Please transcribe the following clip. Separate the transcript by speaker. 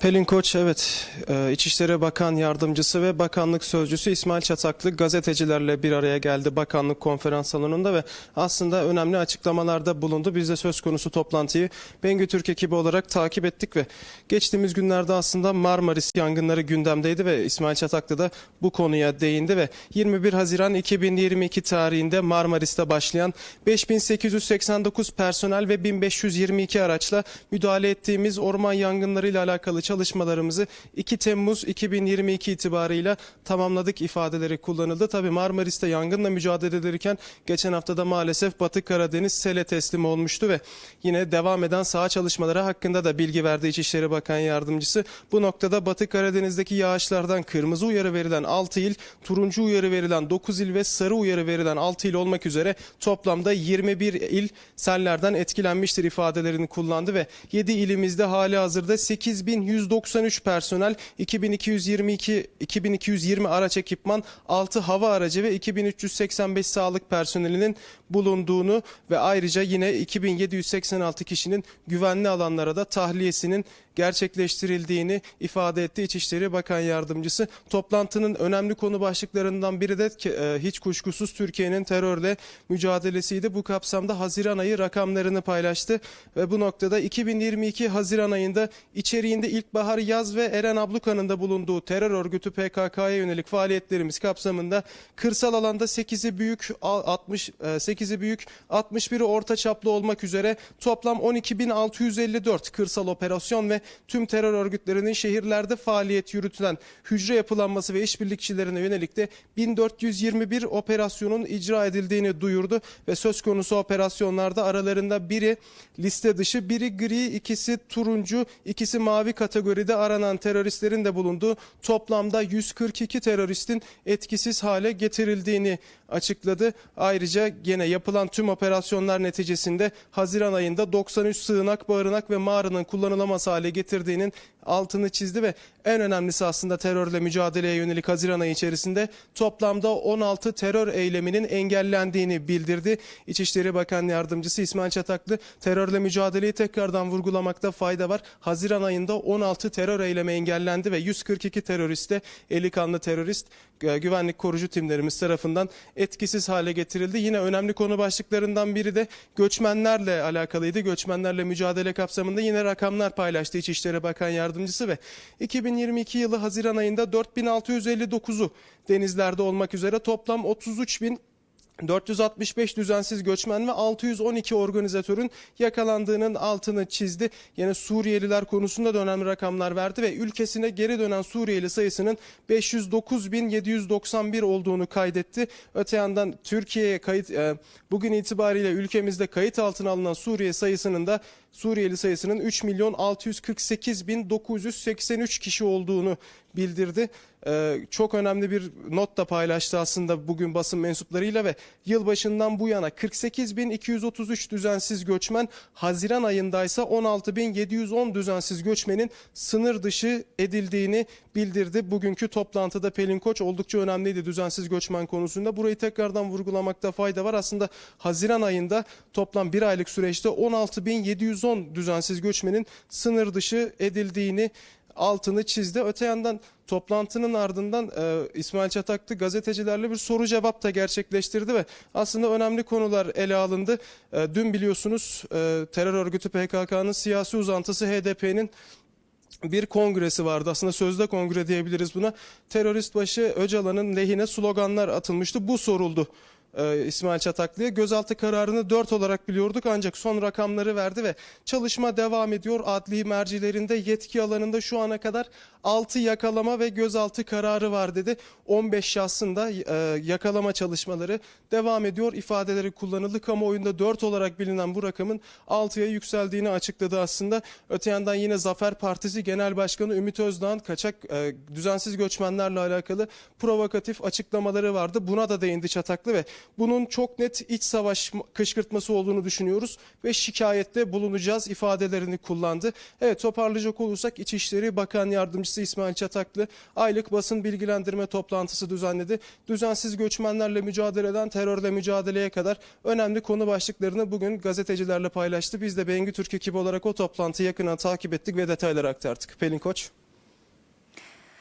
Speaker 1: Pelin Koç evet e, İçişleri Bakan Yardımcısı ve Bakanlık Sözcüsü İsmail Çataklı gazetecilerle bir araya geldi bakanlık konferans salonunda ve aslında önemli açıklamalarda bulundu. Biz de söz konusu toplantıyı Bengü Türk ekibi olarak takip ettik ve geçtiğimiz günlerde aslında Marmaris yangınları gündemdeydi ve İsmail Çataklı da bu konuya değindi ve 21 Haziran 2022 tarihinde Marmaris'te başlayan 5889 personel ve 1522 araçla müdahale ettiğimiz orman yangınlarıyla alakalı çalışmalarımızı 2 Temmuz 2022 itibarıyla tamamladık ifadeleri kullanıldı. Tabi Marmaris'te yangınla mücadele edilirken geçen haftada maalesef Batı Karadeniz sele teslim olmuştu ve yine devam eden saha çalışmaları hakkında da bilgi verdi İçişleri Bakan Yardımcısı. Bu noktada Batı Karadeniz'deki yağışlardan kırmızı uyarı verilen 6 il, turuncu uyarı verilen 9 il ve sarı uyarı verilen 6 il olmak üzere toplamda 21 il sellerden etkilenmiştir ifadelerini kullandı ve 7 ilimizde hali hazırda 8193 personel, 2222 2220 araç ekipman, 6 hava aracı ve 2385 sağlık personelinin bulunduğunu ve ayrıca yine 2786 kişinin güvenli alanlara da tahliyesinin gerçekleştirildiğini ifade etti İçişleri Bakan Yardımcısı. Toplantının önemli konu başlıklarından biri de e, hiç kuşkusuz Türkiye'nin terörle mücadelesiydi. Bu kapsamda Haziran ayı rakamlarını paylaştı ve bu noktada 2022 Haziran ayında içeriğinde ilkbahar yaz ve Eren Abluka'nın da bulunduğu terör örgütü PKK'ya yönelik faaliyetlerimiz kapsamında kırsal alanda 8'i büyük 60 8'i büyük 61'i orta çaplı olmak üzere toplam 12.654 kırsal operasyon ve tüm terör örgütlerinin şehirlerde faaliyet yürütülen hücre yapılanması ve işbirlikçilerine yönelik de 1421 operasyonun icra edildiğini duyurdu ve söz konusu operasyonlarda aralarında biri liste dışı, biri gri, ikisi turuncu, ikisi mavi kategoride aranan teröristlerin de bulunduğu toplamda 142 teröristin etkisiz hale getirildiğini açıkladı. Ayrıca gene yapılan tüm operasyonlar neticesinde Haziran ayında 93 sığınak, barınak ve mağaranın kullanılamaz hale getirdiğinin altını çizdi ve en önemlisi aslında terörle mücadeleye yönelik Haziran ayı içerisinde toplamda 16 terör eyleminin engellendiğini bildirdi. İçişleri Bakan Yardımcısı İsmail Çataklı terörle mücadeleyi tekrardan vurgulamakta fayda var. Haziran ayında 16 terör eylemi engellendi ve 142 teröriste eli kanlı terörist e, güvenlik korucu timlerimiz tarafından etkisiz hale getirildi. Yine önemli konu başlıklarından biri de göçmenlerle alakalıydı. Göçmenlerle mücadele kapsamında yine rakamlar paylaştı İçişleri Bakan Yardımcısı ve 2022 yılı Haziran ayında 4659'u denizlerde olmak üzere toplam 33 bin 465 düzensiz göçmen ve 612 organizatörün yakalandığının altını çizdi. Yine Suriyeliler konusunda da önemli rakamlar verdi ve ülkesine geri dönen Suriyeli sayısının 509.791 olduğunu kaydetti. Öte yandan Türkiye'ye kayıt e, bugün itibariyle ülkemizde kayıt altına alınan Suriye sayısının da Suriyeli sayısının 3 milyon 648 bin 983 kişi olduğunu bildirdi. Ee, çok önemli bir not da paylaştı aslında bugün basın mensuplarıyla ve yılbaşından bu yana 48.233 düzensiz göçmen Haziran ayındaysa 16.710 düzensiz göçmenin sınır dışı edildiğini bildirdi. Bugünkü toplantıda Pelin Koç oldukça önemliydi düzensiz göçmen konusunda. Burayı tekrardan vurgulamakta fayda var. Aslında Haziran ayında toplam bir aylık süreçte 16.710 düzensiz göçmenin sınır dışı edildiğini altını çizdi. Öte yandan toplantının ardından e, İsmail Çataklı gazetecilerle bir soru cevap da gerçekleştirdi ve aslında önemli konular ele alındı. E, dün biliyorsunuz e, terör örgütü PKK'nın siyasi uzantısı HDP'nin bir kongresi vardı. Aslında sözde kongre diyebiliriz buna. Terörist başı Öcalan'ın lehine sloganlar atılmıştı. Bu soruldu. E, İsmail Çataklı'ya gözaltı kararını 4 olarak biliyorduk ancak son rakamları verdi ve çalışma devam ediyor. Adli mercilerinde yetki alanında şu ana kadar 6 yakalama ve gözaltı kararı var dedi. 15 şahsın e, yakalama çalışmaları devam ediyor. İfadeleri kullanıldı. Kamuoyunda 4 olarak bilinen bu rakamın 6'ya yükseldiğini açıkladı aslında. Öte yandan yine Zafer Partisi Genel Başkanı Ümit Özdağ'ın kaçak e, düzensiz göçmenlerle alakalı provokatif açıklamaları vardı. Buna da değindi Çataklı ve Bunun çok net iç savaş kışkırtması olduğunu düşünüyoruz ve şikayette bulunacağız ifadelerini kullandı. Evet toparlayacak olursak İçişleri Bakan Yardımcısı İsmail Çataklı aylık basın bilgilendirme toplantısı düzenledi. Düzensiz göçmenlerle mücadeleden terörle mücadeleye kadar önemli konu başlıklarını bugün gazetecilerle paylaştı. Biz de Bengü Türk ekibi olarak o toplantıyı yakından takip ettik ve detayları aktardık. Pelin Koç.